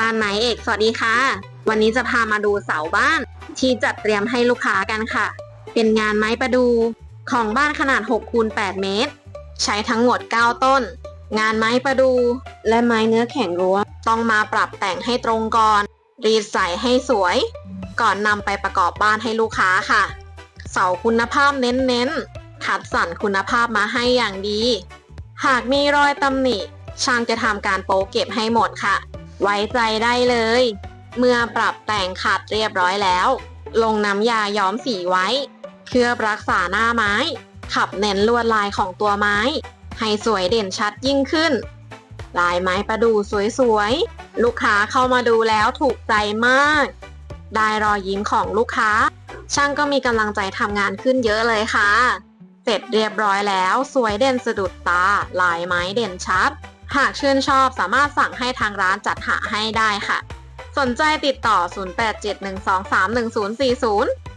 บ้านไม้เอกสวัสดีค่ะ วันนี้จะพามาดูเสาบ้านที่จัดเตรียมให้ลูกค้ากันค่ะ เป็นงานไม้ประดูของบ้านขนาด6คูณ8เมตร ใช้ทั้งหมด 9 ต้น งานไม้ประดูและไม้เนื้อแข็งรั้วต้องมาปรับแต่งให้ตรงก่อน รีดใส่ให้สวย ก่อนนำไปประกอบบ้านให้ลูกค้าค่ะ เสาคุณภาพเน้นๆคัดสรรคุณภาพมาให้อย่างดี หากมีรอยตำหนิช่างจะทำการโป๊เก็บให้หมดค่ะ ไว้ใจได้เลย เมื่อปรับแต่งขัดเรียบร้อยแล้ว ลงน้ำยาย้อมสีไว้ เคลือบรักษาหน้าไม้ ขับเน้นลวดลายของตัวไม้ ให้สวยเด่นชัดยิ่งขึ้น ลายไม้ประดูสวยๆ ลูกค้าเข้ามาดูแล้วถูกใจมาก ได้รอยยิ้มของลูกค้า ช่างก็มีกำลังใจทำงานขึ้นเยอะเลยค่ะ เสร็จเรียบร้อยแล้ว สวยเด่นสะดุดตา ลายไม้เด่นชัด หากชื่นชอบสามารถสั่งให้ทางร้านจัดหาให้ได้ค่ะ สนใจติดต่อ 0871231040